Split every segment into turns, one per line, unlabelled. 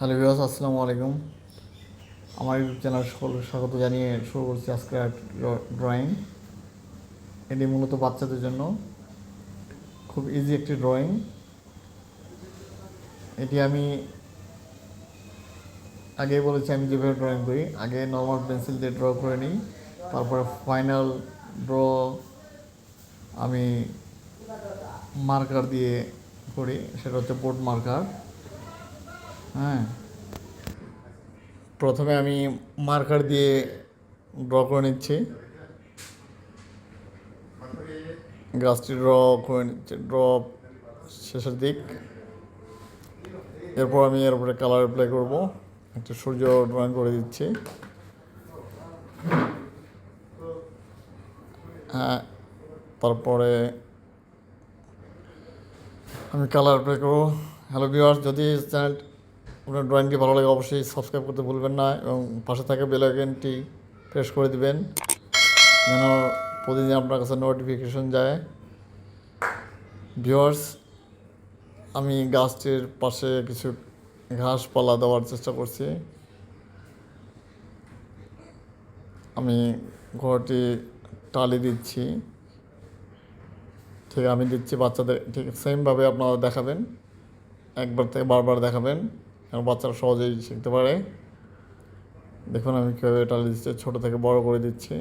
Hello বিবাস আসসালামু আলাইকুম। আমার ইউটিউব চ্যানেল স্বাগত জানিয়ে শুরু করছি আজকে ড্রয়িং এটি মূলত বাচ্চাদের জন্য খুব ইজি একটি ড্রয়িং এটি আমি আগে বলেছি, আমি যেভাবে ড্রয়িং করি, আগে নর্মাল পেন্সিল দিয়ে ড্র করে নিই, তারপরে ফাইনাল ড্র আমি মার্কার দিয়ে করি, সেটা হচ্ছে বোর্ড মার্কার হ্যাঁ। প্রথমে আমি মার্কার দিয়ে ড্র করে নিচ্ছি। গাছটি ড্র করে নিচ্ছি ড্র শেষের দিক। এরপর আমি এর উপরে কালার অ্যাপ্লাই করব। একটা সূর্য ড্রয়িং করে দিচ্ছি। হ্যাঁ তারপরে আমি কালার অ্যাপ্লাই করব। হ্যালো ভিউয়ার্স যদি চ্যানেল আপনার ড্রয়িংটি ভালো লাগে অবশ্যই সাবস্ক্রাইব করতে ভুলবেন না এবং পাশে থাকা বেল আইকনটি প্রেস করে দিবেন, যেন প্রতিদিন আপনার কাছে নোটিফিকেশন যায়। ভিউয়ার্স আমি গাছটির পাশে কিছু ঘাসপালা দেওয়ার চেষ্টা করছি। আমি ঘরটি টালি দিচ্ছি। ঠিক আমি দিচ্ছি বাচ্চাদের, ঠিক সেমভাবে আপনারা দেখাবেন। একবার থেকে বারবার দেখাবেন। কারণ বাচ্চারা সহজেই শিখতে পারে। দেখুন আমি কীভাবে টালি দিচ্ছি ছোটো থেকে বড় করে দিচ্ছি।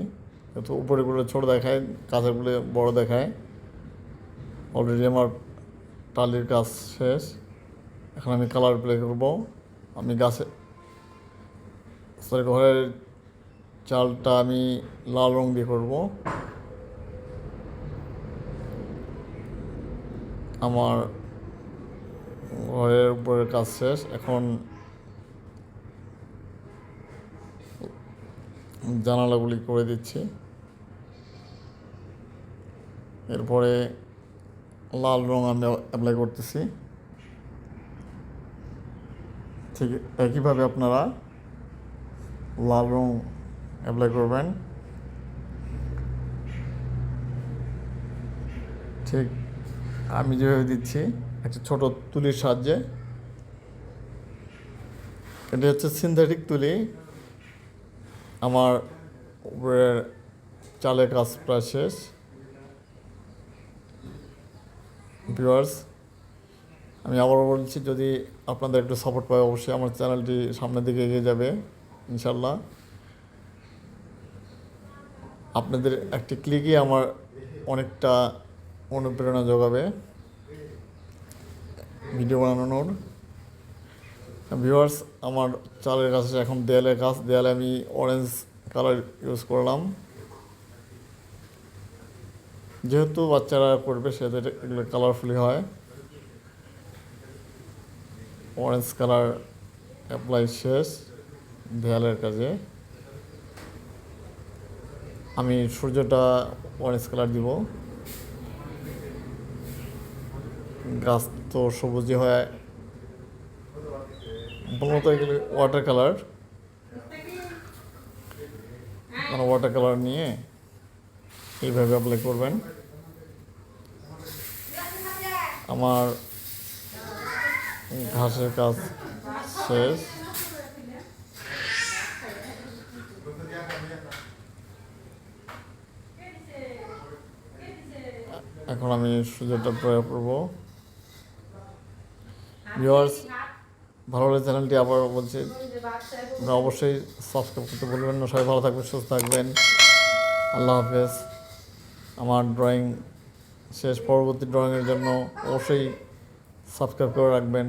কিন্তু উপরেগুলো ছোটো দেখায় কাছেরগুলো বড় দেখায়। অলরেডি আমার টালির কাজ শেষ। এখন আমি কালার প্লে করব। আমি গাছে সরি ঘরের চালটা আমি লাল রং দিয়ে করব। আমার ঘরের উপরের কাজ শেষ। এখন জানালাগুলি করে দিচ্ছি। এরপরে লাল রং আমি অ্যাপ্লাই করতেছি। ঠিক একইভাবে আপনারা লাল রং অ্যাপ্লাই করবেন। ঠিক আমি যেভাবে দিচ্ছি। একটা ছোট তুলির সাহায্যে। এটা হচ্ছে সিনথেটিক তুলি। আমার উপরের চালের কাজ প্রায় শেষ। ভিউয়ার্স আমি আবারও বলছি, যদি আপনাদের একটু সাপোর্ট পাই, অবশ্যই আমার চ্যানেলটি সামনের দিকে এগিয়ে যাবে ইনশাল্লাহ আপনাদের একটি ক্লিকই আমার অনেকটা অনুপ্রেরণা যোগাবে। ভিডিও বানানোর। ভিউয়ার্স আমার চালের কাছে এখন, দেয়ালের গাছ। দেয়ালে আমি অরেঞ্জ কালার ইউজ করলাম। যেহেতু বাচ্চারা করবে, সেহেতু এগুলো কালারফুলি হয়। অরেঞ্জ কালার অ্যাপ্লাই শেষ দেয়ালের কাজে। আমি সূর্যটা অরেঞ্জ কালার দিব। গাছ তো সবুজই হয়। মূলত এগুলি ওয়াটার কালার মানে ওয়াটার কালার নিয়ে এইভাবে অ্যাপ্লাই করবেন। আমার ঘাসের কাজ শেষ। এখন আমি সুযোগটা প্রয়োগ করব। ভিউয়ার্স ভালো লাগে চ্যানেলটি আবার বলছি, আপনারা অবশ্যই সাবস্ক্রাইব করতে বলবেন না। সবাই ভালো থাকবেন, সুস্থ থাকবেন। আল্লাহ হাফেজ। আমার ড্রয়িং শেষ পরবর্তী ড্রয়িংয়ের জন্য অবশ্যই সাবস্ক্রাইব করে রাখবেন।